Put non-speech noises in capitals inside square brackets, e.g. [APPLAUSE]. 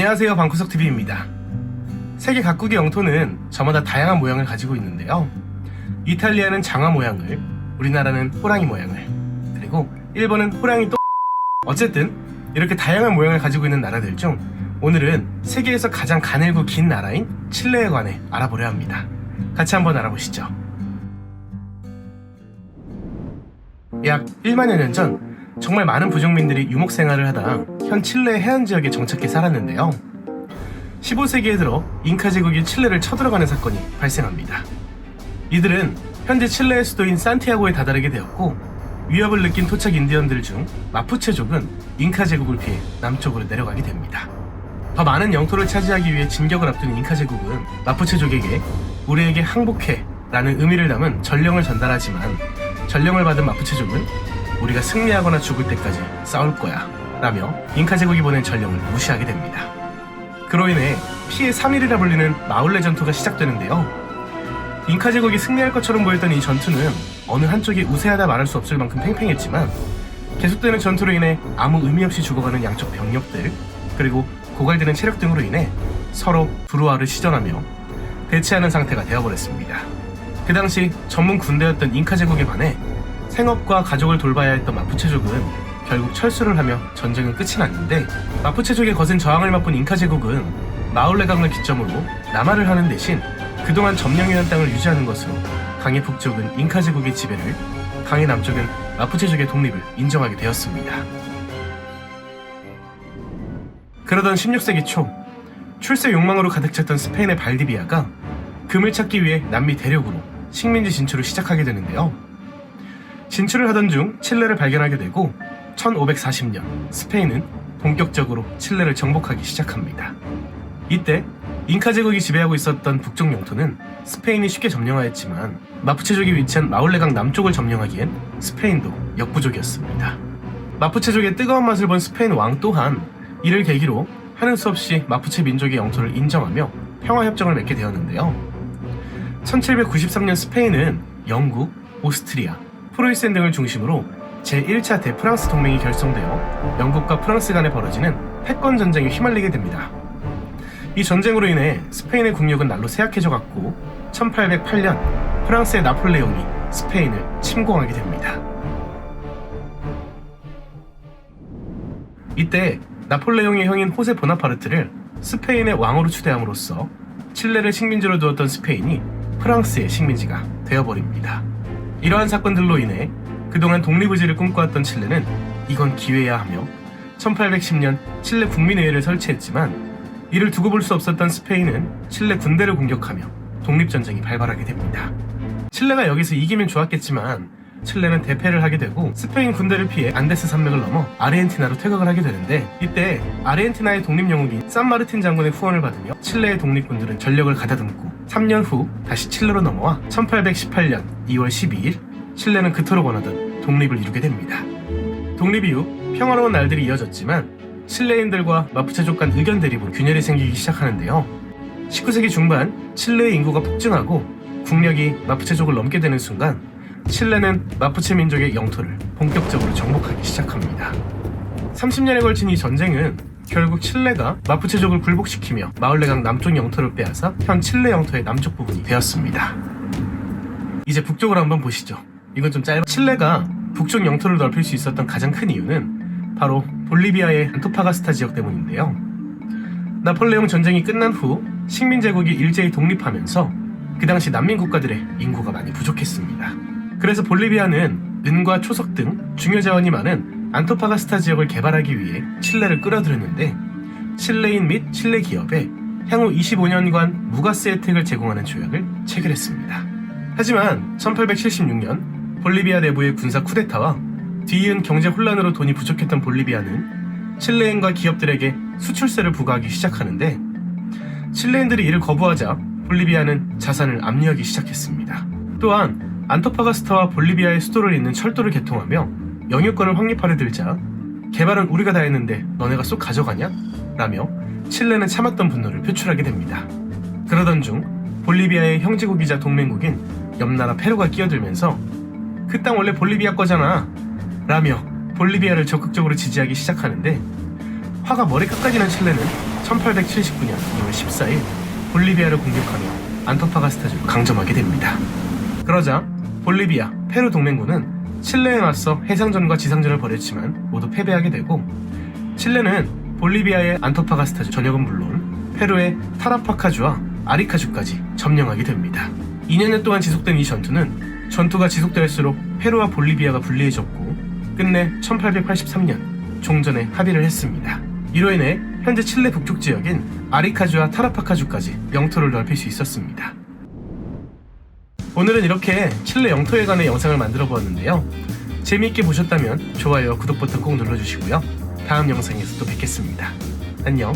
안녕하세요 방구석TV입니다. 세계 각국의 영토는 저마다 다양한 모양을 가지고 있는데요. 이탈리아는 장화 모양을 우리나라는 호랑이 모양을 그리고 일본은 호랑이 또 [LAUGHS] 어쨌든 이렇게 다양한 모양을 가지고 있는 나라들 중 오늘은 세계에서 가장 가늘고 긴 나라인 칠레에 관해 알아보려 합니다. 같이 한번 알아보시죠. 약 1만여 년 전 정말 많은 부족민들이 유목 생활을 하다 현 칠레 해안 지역에 정착해 살았는데요. 15세기에 들어 잉카 제국이 칠레를 쳐들어가는 사건이 발생합니다. 이들은 현재 칠레의 수도인 산티아고에 다다르게 되었고 위협을 느낀 토착 인디언들 중 마푸체족은 잉카 제국을 피해 남쪽으로 내려가게 됩니다. 더 많은 영토를 차지하기 위해 진격을 앞둔 잉카 제국은 마푸체족에게 우리에게 항복해 라는 의미를 담은 전령을 전달하지만 전령을 받은 마푸체족은 우리가 승리하거나 죽을 때까지 싸울 거야 라며 잉카 제국이 보낸 전령을 무시하게 됩니다. 그로 인해 피해 3일이라 불리는 마울레 전투가 시작되는데요. 잉카 제국이 승리할 것처럼 보였던 이 전투는 어느 한쪽이 우세하다 말할 수 없을 만큼 팽팽했지만 계속되는 전투로 인해 아무 의미 없이 죽어가는 양쪽 병력들 그리고 고갈되는 체력 등으로 인해 서로 불우화를 시전하며 대치하는 상태가 되어버렸습니다. 그 당시 전문 군대였던 잉카 제국에 반해 생업과 가족을 돌봐야 했던 마푸체족은 결국 철수를 하며 전쟁은 끝이 났는데 마푸체족의 거센 저항을 맛본 잉카 제국은 마울레강을 기점으로 남하를 하는 대신 그동안 점령해온 땅을 유지하는 것으로 강의 북쪽은 잉카 제국의 지배를 강의 남쪽은 마푸체족의 독립을 인정하게 되었습니다. 그러던 16세기 초 출세 욕망으로 가득 찼던 스페인의 발디비아가 금을 찾기 위해 남미 대륙으로 식민지 진출을 시작하게 되는데요. 진출을 하던 중 칠레를 발견하게 되고 1540년 스페인은 본격적으로 칠레를 정복하기 시작합니다. 이때 잉카 제국이 지배하고 있었던 북쪽 영토는 스페인이 쉽게 점령하였지만 마푸체족이 위치한 마울레강 남쪽을 점령하기엔 스페인도 역부족이었습니다. 마푸체족의 뜨거운 맛을 본 스페인 왕 또한 이를 계기로 하는 수 없이 마푸체 민족의 영토를 인정하며 평화협정을 맺게 되었는데요. 1793년 스페인은 영국, 오스트리아, 프로이센 등을 중심으로 제1차 대프랑스 동맹이 결성되어 영국과 프랑스 간에 벌어지는 패권 전쟁에 휘말리게 됩니다. 이 전쟁으로 인해 스페인의 국력은 날로 쇠약해져 갔고 1808년 프랑스의 나폴레옹이 스페인을 침공하게 됩니다. 이때 나폴레옹의 형인 호세 보나파르트를 스페인의 왕으로 추대함으로써 칠레를 식민지로 두었던 스페인이 프랑스의 식민지가 되어버립니다. 이러한 사건들로 인해 그동안 독립의지를 꿈꿔왔던 칠레는 이건 기회야 하며 1810년 칠레 국민의회를 설치했지만 이를 두고 볼 수 없었던 스페인은 칠레 군대를 공격하며 독립전쟁이 발발하게 됩니다. 칠레가 여기서 이기면 좋았겠지만 칠레는 대패를 하게 되고 스페인 군대를 피해 안데스 산맥을 넘어 아르헨티나로 퇴각을 하게 되는데 이때 아르헨티나의 독립 영웅인 산마르틴 장군의 후원을 받으며 칠레의 독립군들은 전력을 가다듬고 3년 후 다시 칠레로 넘어와 1818년 2월 12일 칠레는 그토록 원하던 독립을 이루게 됩니다. 독립 이후 평화로운 날들이 이어졌지만 칠레인들과 마푸체족 간 의견 대립으로 균열이 생기기 시작하는데요. 19세기 중반 칠레의 인구가 폭증하고 국력이 마푸체족을 넘게 되는 순간 칠레는 마푸체 민족의 영토를 본격적으로 정복하기 시작합니다. 30년에 걸친 이 전쟁은 결국 칠레가 마푸체족을 굴복시키며 마을레강 남쪽 영토를 빼앗아 현 칠레 영토의 남쪽 부분이 되었습니다. 이제 북쪽으로 한번 보시죠. 이건 좀 짧아. 칠레가 북쪽 영토를 넓힐 수 있었던 가장 큰 이유는 바로 볼리비아의 안토파가스타 지역 때문인데요. 나폴레옹 전쟁이 끝난 후 식민 제국이 일제히 독립하면서 그 당시 난민 국가들의 인구가 많이 부족했습니다. 그래서 볼리비아는 은과 초석 등 중요 자원이 많은 안토파가스타 지역을 개발하기 위해 칠레를 끌어들였는데 칠레인 및 칠레 기업에 향후 25년간 무가스 혜택을 제공하는 조약을 체결했습니다. 하지만 1876년 볼리비아 내부의 군사 쿠데타와 뒤이은 경제 혼란으로 돈이 부족했던 볼리비아는 칠레인과 기업들에게 수출세를 부과하기 시작하는데 칠레인들이 이를 거부하자 볼리비아는 자산을 압류하기 시작했습니다. 또한 안토파가스타와 볼리비아의 수도를 잇는 철도를 개통하며 영유권을 확립하려 들자 개발은 우리가 다 했는데 너네가 쏙 가져가냐? 라며 칠레는 참았던 분노를 표출하게 됩니다. 그러던 중 볼리비아의 형제국이자 동맹국인 옆나라 페루가 끼어들면서 그 땅 원래 볼리비아 거잖아 라며 볼리비아를 적극적으로 지지하기 시작하는데 화가 머리끝까지 난 칠레는 1879년 2월 14일 볼리비아를 공격하며 안토파가스타주를 강점하게 됩니다. 그러자 볼리비아, 페루 동맹군은 칠레에 맞서 해상전과 지상전을 벌였지만 모두 패배하게 되고 칠레는 볼리비아의 안토파가스타주 전역은 물론 페루의 타라파카주와 아리카주까지 점령하게 됩니다. 2년여 동안 지속된 이 전투는 전투가 지속될수록 페루와 볼리비아가 불리해졌고 끝내 1883년 종전에 합의를 했습니다. 이로 인해 현재 칠레 북쪽 지역인 아리카주와 타라파카주까지 영토를 넓힐 수 있었습니다. 오늘은 이렇게 칠레 영토에 관한 영상을 만들어 보았는데요. 재미있게 보셨다면 좋아요와 구독 버튼 꼭 눌러주시고요. 다음 영상에서 또 뵙겠습니다. 안녕.